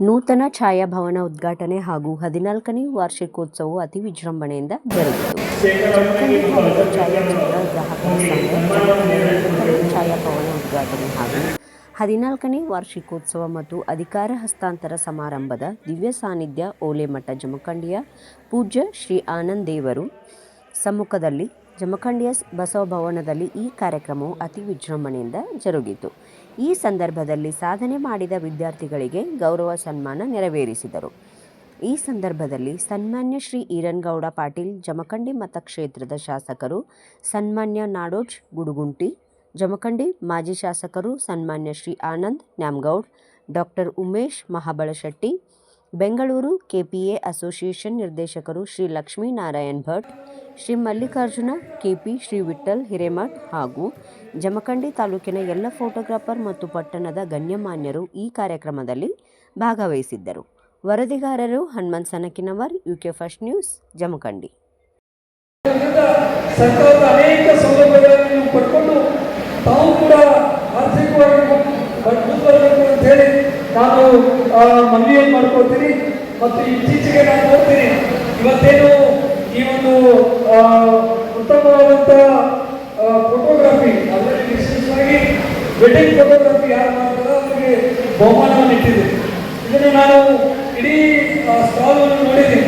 ನೂತನ ಛಾಯಾಭವನ ಉದ್ಘಾಟನೆ ಹಾಗೂ ಹದಿನಾಲ್ಕನೇ ವಾರ್ಷಿಕೋತ್ಸವವು ಅತಿ ವಿಜೃಂಭಣೆಯಿಂದ ಜರುಗಿತು ಛಾಯಾಭವನ ಉದ್ಘಾಟನೆ ಹಾಗೂ ಹದಿನಾಲ್ಕನೇ ವಾರ್ಷಿಕೋತ್ಸವ ಮತ್ತು ಅಧಿಕಾರ ಹಸ್ತಾಂತರ ಸಮಾರಂಭದ ದಿವ್ಯ ಸಾನ್ನಿಧ್ಯ ಓಲೆಮಠ ಜಮಖಂಡಿಯ ಪೂಜ್ಯ ಶ್ರೀ ಆನಂದ್ ದೇವರು ಸಮ್ಮುಖದಲ್ಲಿ ಜಮಖಂಡಿಯ ಬಸವ ಭವನದಲ್ಲಿ ಈ ಕಾರ್ಯಕ್ರಮವು ಅತಿ ವಿಜೃಂಭಣೆಯಿಂದ ಜರುಗಿತು. ಈ ಸಂದರ್ಭದಲ್ಲಿ ಸಾಧನೆ ಮಾಡಿದ ವಿದ್ಯಾರ್ಥಿಗಳಿಗೆ ಗೌರವ ಸನ್ಮಾನ ನೆರವೇರಿಸಿದರು. ಈ ಸಂದರ್ಭದಲ್ಲಿ ಸನ್ಮಾನ್ಯ ಶ್ರೀ ಈರನ್ಗೌಡ ಪಾಟೀಲ್, ಜಮಖಂಡಿ ಮತಕ್ಷೇತ್ರದ ಶಾಸಕರು ಸನ್ಮಾನ್ಯ ನಾಡೋಜ್ ಗುಡುಗುಂಟಿ, ಜಮಖಂಡಿ ಮಾಜಿ ಶಾಸಕರು ಸನ್ಮಾನ್ಯ Shri Anand Nyamagoud, doctor Umesh Mahabaleshetti Bengaluru KPA association ನಿರ್ದೇಶಕರು ಶ್ರೀ ಲಕ್ಷ್ಮೀನಾರಾಯಣ್ ಭಟ್, ಶ್ರೀ ಮಲ್ಲಿಕಾರ್ಜುನ, ಕೆಪಿ ಶ್ರೀ ವಿಠ್ಠಲ್ ಹಿರೇಮಠ್ ಹಾಗೂ ಜಮಖಂಡಿ ತಾಲೂಕಿನ ಎಲ್ಲ ಫೋಟೋಗ್ರಾಫರ್ ಮತ್ತು ಪಟ್ಟಣದ ಗಣ್ಯಮಾನ್ಯರು ಈ ಕಾರ್ಯಕ್ರಮದಲ್ಲಿ ಭಾಗವಹಿಸಿದ್ದರು. ವರದಿಗಾರರು Hanumant Sanakinavar, UK first news, Jamkhandi ಇದರಿಂದ ಸರ್ಕಾರದ ಅನೇಕ ಸೌಲಭ್ಯಗಳನ್ನು ನೀವು ಪಡ್ಕೊಂಡು ತಾವು ಕೂಡ ಆರ್ಥಿಕವಾಗಿ ಮುಂದುವರಬೇಕು ಅಂತ ಹೇಳಿ ನಾನು ಆ, ಮನವಿಯನ್ನು ಮಾಡ್ಕೊಳ್ತೀನಿ ಮತ್ತು ಇತ್ತೀಚೆಗೆ ನಾನು ನೋಡ್ತೀನಿ, ಇವತ್ತೇನು ಈ ಒಂದು ಉತ್ತಮವಾದಂತಹ ಫೋಟೋಗ್ರಫಿ ಅದರಲ್ಲಿ ವಿಶೇಷವಾಗಿ ವೆಡ್ಡಿಂಗ್ ಫೋಟೋಗ್ರಫಿ ಯಾರು ಮಾಡ್ತಾರೋ ಅವರಿಗೆ ಬಹುಮಾನವನ್ನು ಇಟ್ಟಿದೆ ಇದನ್ನು ನಾನು ಇಡೀ ಸ್ಟಾಲ್ ನೋಡಿದ್ದೀನಿ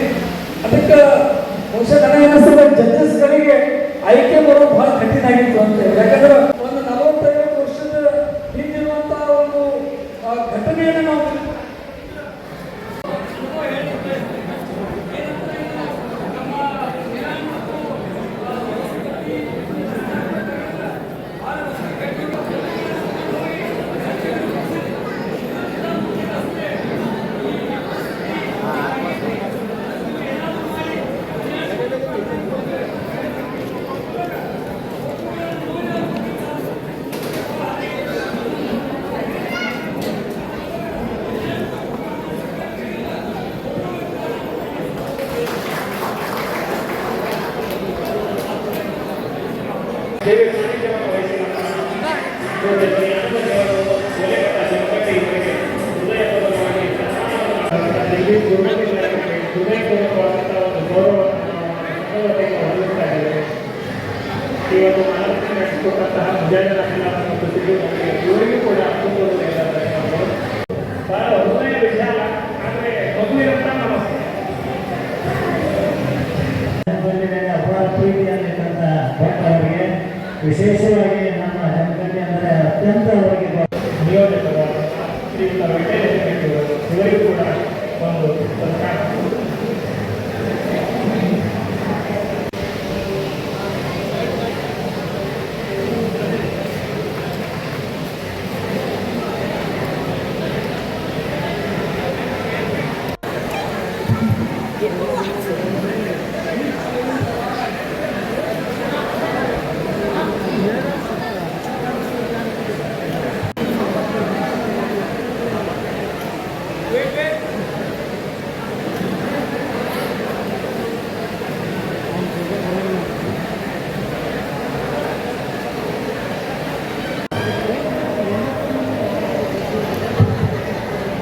ಅದಕ್ಕೆ ಬಹುಶಃ ನನಗೆ ಅನಿಸ್ತದೆ ಜಡ್ಜಸ್ಗಳಿಗೆ ಆಯ್ಕೆ ಮಾಡೋದು ಬಹಳ ಕಠಿಣ ಆಗಿತ್ತು ಅಂತ. ಯಾಕಂದ್ರೆ ಒಂದು ನಲವತ್ತೈವತ್ತು ವರ್ಷದ ಹಿಂದಿರುವಂತಹ ಒಂದು ಘಟನೆಯನ್ನು ನಾವು ಇವತ್ತು ಮಾನಸಿಕ ನಡೆಸಿಕೊಟ್ಟಂತಹ ಮುಜಾಹಿದರ ಮತ್ತು ಇವರಿಗೂ ಕೂಡ ಅನುಕೂಲ ಬಹಳ ಹೃದಯ ವಿಶಾಲ ಆದರೆ ಮಗುವಿನಂತ ನಮಸ್ತೆ ಅಪಾರ ಪ್ರೀತಿಯಲ್ಲಿದ್ದಂಥ ಭಟ್ ಅವರಿಗೆ ವಿಶೇಷವಾಗಿ ನಮ್ಮ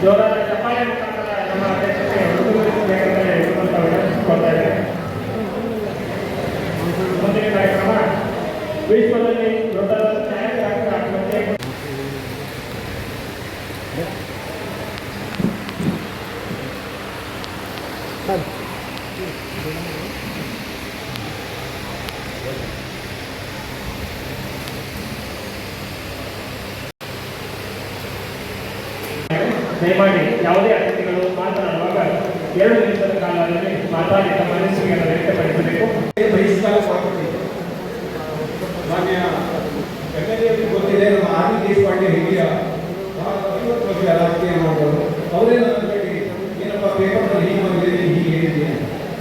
ಜೋರಾದ ಚಪ್ಪಾಳೆ ಮುಖಾಂತರ ನಮ್ಮ ಅಧ್ಯಕ್ಷತೆ ಉಡುಗೊರೆ ಇರುವಂತ ವಿನಂತಿಸಿಕೊಳ್ತಾ ಇದ್ದಾರೆ ಮುಂದಿನ ಕಾರ್ಯಕ್ರಮ ವಿಶ್ವದಲ್ಲಿ ದೊಡ್ಡ ಛಾಯಾಗ್ರಾಹಕ ಆತ್ಮಹತ್ಯೆ ಯಾವುದೇ ಅತಿಥಿಗಳು ಮಾತನಾಡುವಾಗ ಎರಡು ನಿಮಿಷದ ಕಾಲದಲ್ಲಿ ಮಾತಾಡಿ ತಮ್ಮ ಅನಿಸಿಕೆಯನ್ನು ವ್ಯಕ್ತಪಡಿಸಬೇಕು. ಬಹಿಷ್ಕಾರ ಸ್ವಾಗತಿಸಿದೆ ಮಾನ್ಯ ಗಣ್ಯರಿಗೆ ಗೊತ್ತಿದೆ, ನಮ್ಮ ಆರ್ ವಿ ದೇಶಪಾಂಡೆ ಹಿರಿಯ ಐವತ್ತು ವರ್ಷ ರಾಜಕೀಯ ಮಾಡೋರು ಅವರೇ ನನ್ನ ಏನಪ್ಪ ಪೇಪರ್ನಲ್ಲಿ ಹೀಗೆ ಬಂದಿದೆ ಹೀಗೆ ಹೇಳಿದ್ದೀನಿ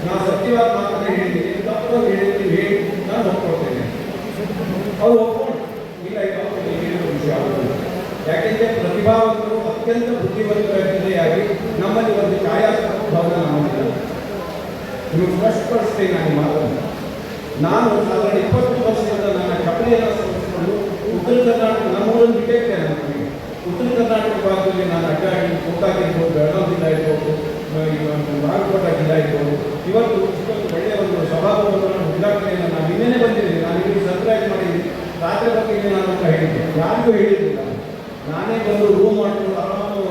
ನಾನು ಸತ್ಯವಾದ ಮಾತನ್ನ ಹೇಳಿದ್ದೀನಿ ತಪ್ಪು ಹೇಳಿದ್ದೀನಿ ಹೇಳಿ, ನಾನು ಒಪ್ಕೊಳ್ತೇನೆ. ಅವ್ರು ಅತ್ಯಂತ ಬುದ್ಧಿವಂತರಾಗಿ ನಮ್ಮಲ್ಲಿ ಒಂದು ಛಾಯಾತ್ಮಕ ಭವನ ಫಸ್ಟ್ ನೀವು ಸ್ಪಷ್ಟಪಡಿಸ್ತೇ ನಾನು ಮಾತಾಡ ನಾನು ಸಾವಿರದ ಇಪ್ಪತ್ತು ವರ್ಷದಿಂದ ನನ್ನ ಕಪಡೆಯನ್ನು ಸೂಚಿಸಿಕೊಂಡು ಉತ್ತರ ಕರ್ನಾಟಕ ನಮ್ಮೂರನ್ನು ಬಿಟ್ಟೇ ಉತ್ತರ ಕರ್ನಾಟಕ ಭಾಗದಲ್ಲಿ ನಾನು ಅಡ್ಡಾಡಿ ಕೊಟ್ಟಾಗಿರ್ಬೋದು ಬೆಳಗಾವಿ ಜಿಲ್ಲಾ ಇರ್ಬೋದು ಬಾಗಲಕೋಟ ಜಿಲ್ಲಾ ಇರ್ಬೋದು, ಇವತ್ತು ಇಷ್ಟೊಂದು ಒಳ್ಳೆಯ ಒಂದು ಸಭಾಭವನವನ್ನು ಉದ್ಘಾಟನೆಯನ್ನು ನಾನು ಇನ್ನೇನೆ ಬಂದಿದ್ದೀನಿ. ನಾನು ಇಲ್ಲಿ ಸರ್ಪ್ರೈಸ್ ಮಾಡಿದ್ದೀನಿ. ರಾತ್ರಿ ಬಗ್ಗೆ ನಾನು ಅಂತ ಹೇಳಿದ್ದೆ. ಯಾರಿಗೂ ಹೇಳಿದ್ದೆ ನಾನೇ ಬಂದು ರೂಮ್ ಮಾಡಿಕೊಂಡು ಆರಾಮು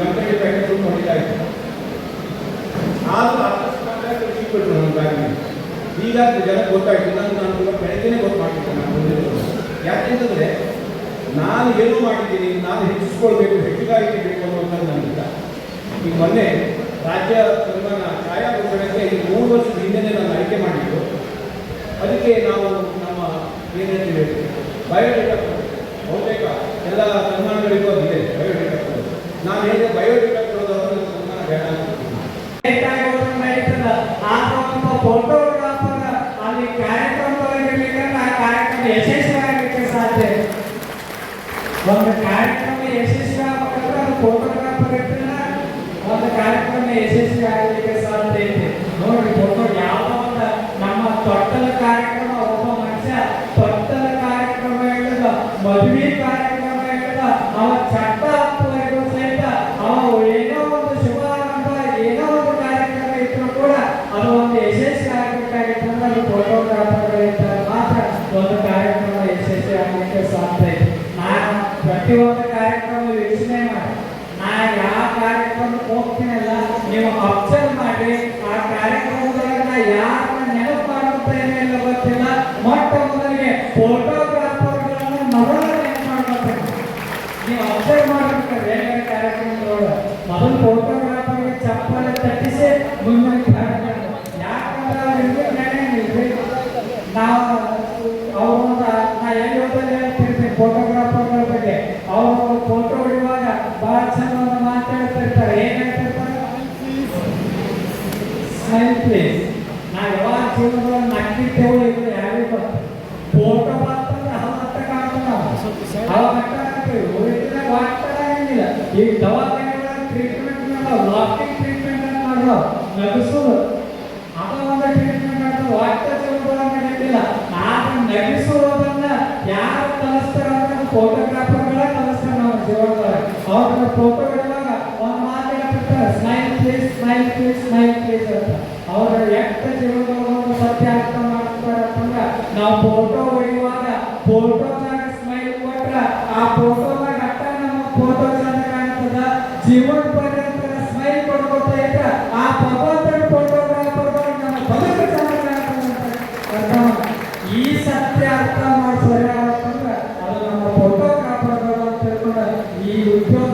ಗಂಟೆಗೆ ಪ್ಯಾಕೆಟ್ ಹೊಡಿತಾ ಇದ್ದೆ ಆದರೂ ಸಿಕ್ಬಿಟ್ರು ನನ್ನ ಬ್ಯಾಗಿಗೆ ಈಗ ಜನಕ್ಕೆ ಗೊತ್ತಾಯ್ತು, ನಾನು ನಾನು ಕೂಡ ಬೆಳಗ್ಗೆನೇ ಗೊತ್ತು ಮಾಡ್ತಿದ್ದೆ ನಾನು ಬಂದಿದ್ದು ಯಾಕೆಂತಂದರೆ ನಾನು ಏನು ಮಾಡಿದ್ದೀನಿ, ನಾನು ಹೆಚ್ಚಿಸ್ಕೊಳ್ಬೇಕು, ಹೆಚ್ಚಿಗಾರಿಕೆ ಬೇಕು ಅನ್ನೋದು ನನ್ನಿಂದ ಈಗ ಮೊನ್ನೆ ರಾಜ್ಯ ಸನ್ಮಾನ ಛಾಯಾ ಘೋಷಣೆಗೆ ಈ ಮೂರು ವರ್ಷದ ಹಿಂದೆನೇ ನಾನು ಆಯ್ಕೆ ಮಾಡಿದ್ದು. ಅದಕ್ಕೆ ನಾವು ನಮ್ಮ ಏನೇನು ಬಯೋಡೇಟಾ ಎಲ್ಲ ಸನ್ಮಾನಗಳಿಗೂ ಅದಿದೆ ಬಯೋಡೇಟಾ ಕೊಡೋದು ನಾನು ಹೇಗೆ ಬಯೋಡಿಟೆಕ್ಟರ್ ಫೋಟೋಗ್ರಾಫರ್ ಅಲ್ಲಿ ಕಾರ್ಯಕ್ರಮದಲ್ಲಿರ್ಲಿಕ್ಕೆ ಆ ಕಾರ್ಯಕ್ರಮ ಸಾಧ್ಯ. ಒಂದು ಕಾರ್ಯಕ್ರಮ ಯಶಸ್ವಿ ಆಗಬೇಕಂದ್ರೆ ಅದು ಫೋಟೋಗ್ರಾಫರ್ ಇರ್ತಿಲ್ಲ ಒಂದು ಕಾರ್ಯಕ್ರಮ ಯಶಸ್ವಿ ಆಗಲಿಕ್ಕೆ ಸಾಧ್ಯ ಇದೆ ನೋಡಿ ಫೋಟೋ ಯಾವುದೋ ಒಂದು ನಮ್ಮ ತೊಟ್ಟಲ ಕಾರ್ಯಕ್ರಮ ಒಬ್ಬ ಮನುಷ್ಯ ತೊಟ್ಟಲ ಕಾರ್ಯಕ್ರಮ ಹೇಳಿದ ಮದುವೆ ಕಾರ್ಯಕ್ರಮ ಹೇಳಿದ ಅವ ಚಟ್ಟ ಹತ್ತುವರೆಗೂ ಸಹಿತ ಅವ ಏನೋ ಒಂದು ಶುಭಾರಂಭ ಏನೋ ಒಂದು ಕಾರ್ಯಕ್ರಮ ಇದ್ರು ಕೂಡ ಅದು ಒಂದು ಯಶಸ್ವಿ ಆಗಬೇಕಾಗಿತ್ತಂದ್ರೆ ಅದು ಫೋಟೋಗ್ರಾಫರ್ಗಳಿರ್ತಾರೆ ಮಾತ್ರ ಒಂದು ಕಾರ್ಯಕ್ರಮ ಯಶಸ್ವಿ ಆಗಲಿಕ್ಕೆ ಸಾಧ್ಯ ಇದೆ ನಾನು ಪ್ರತಿಯೊಂದು ಕಾರ್ಯಕ್ರಮ ವೀಕ್ಷಣೆ ಮಾಡಿ ನಾ ಯಾವ ಕಾರ್ಯಕ್ರಮಕ್ಕೆ ಹೋಗ್ತೀನಲ್ಲ ನೀವು ಅಬ್ಸರ್ವ್ ಮಾಡಿ ಆ ಕಾರ್ಯಕ್ರಮದಾಗ ನಾ ಯಾರನ್ನ ನೆನಪು ಮಾಡುತ್ತೇನೆ ಇಲ್ಲ ಗೊತ್ತಿಲ್ಲ ಮೊಟ್ಟ ಮೊದಲಿಗೆ ಫೋಟೋಗ್ರಾಫರ್ಗಳನ್ನ ಮೊದಲ ನೆನಪು ಮಾಡ್ಕೊಳ್ತೇನೆ ನೀವು ಅಬ್ಸರ್ವ್ ಮಾಡಬೇಕು ಬೇರೆ ಕಾರ್ಯಕ್ರಮದೊಳಗ ಮೊದಲು ಫೋಟೋಗ್ರಾಫರ್ಗೆ ಚಪ್ಪಲಿ ತಟ್ಟಿಸಿ ಮುಂದೆ ಯಾಕಂದ್ರೆ ಅವ್ರು ಹಿಂದೆ ನಡೆಯಂಗಿಲ್ರಿ ನಾವು ಅವ್ರೊಂದು ನಾ ಎಲ್ಲಿ ಹೋದಲ್ಲಿ ಹೇಳ್ತಿರ್ತೀನಿ ಫೋಟೋಗ್ರಾಫರ್ಗಳ ಬಗ್ಗೆ ಅವರು ಫೋಟೋ ಹೊಡಿಯುವಾಗ ಭಾಳ ಚಂದ ಒಂದು ಮಾತಾಡ್ತಿರ್ತಾರೆ ಏನ್ ಹೇಳ್ತಿರ್ತಾರೆ ಸ್ಮೈಲ್ ಪ್ಲೀಸ್ ನಾವು ಯಾವಾಗ ಜೀವನದೊಳಗೆ ನಗ್ತಿರ್ತೇವೋ ಇದು ಯಾರಿಗೂ ಫೋಟೋ ಬಂತಂದ್ರೆ ಹತ್ತ ಕಾಣ್ತಾವ ಅವಾಗ ಉಳಿದ್ರೆ ವಾಗ್ತಾರ ಏನಿಲ್ಲ. ಈಗ ದವಾಖಾನೆಗಳ ಟ್ರೀಟ್ಮೆಂಟ್ ಲಾಕಿಂಗ್ ಟ್ರೀಟ್ಮೆಂಟ್ ಅಂತ ಮಾಡೋ ನಗಿಸೋದು. ಅದು ಒಂದು ಟ್ರೀಟ್ಮೆಂಟ್ ಮಾಡ್ತಾರೆ ವಾಗ್ತ ಜೀವನದೊಳಗೆ ನಡೆಯಲಿಲ್ಲ ಆದ್ರೆ ನಗಿಸೋದನ್ನ ಯಾರು ಕಲಿಸ್ತಾರ ಅಂದ್ರೆ ಫೋಟೋಗ್ರಾಫರ್ಗಳ ಕಲಿಸ್ತಾರೆ ನಾವು ಜೀವನದಾಗ ಅವ್ರ ಫೋಟೋ ಹಿಡಿಯುವಾಗ ಒಂದು ಮಾತು ಹೇಳ್ತಿರ್ತಾರೆ smile please smile please smile please ಅಂತ. ಅವ್ರ ಎಷ್ಟು ಜೀವನದೊಳಗೆ ಸತ್ಯ ಅರ್ಥ ಮಾಡ್ತಾರಪ್ಪ ನಾವು ಫೋಟೋ ಹೊಡೆಯುವಾಗ ಫೋಟೋದಾಗ ಸ್ಮೈಲ್ ಕೊಟ್ರ ಆ ಫೋಟೋದಾಗ ಅಟ್ಟ ನಮ್ಮ ಫೋಟೋ ಚಂದ ಕಾಣ್ತದ ಜೀವನ ಪರ್ಯಂತ ಸ್ಮೈಲ್ ಕೊಡ್ಕೊತಾ ಇದ್ರ ಆ ಭಗವಂತನ ಫೋಟೋಗ್ರಾಫರ್ ನಮ್ಮ ಬದುಕ ಚಂದ ಕಾಣ್ತದ ಈ ಸತ್ಯ ಅರ್ಥ ಮಾಡ್ತಾರೆ ಅದು ನಮ್ಮ ಫೋಟೋಗ್ರಾಫರ್ಗಳು ಅಂತ ತಿಳ್ಕೊಂಡ್ರೆ ಈ ಉದ್ಯೋಗ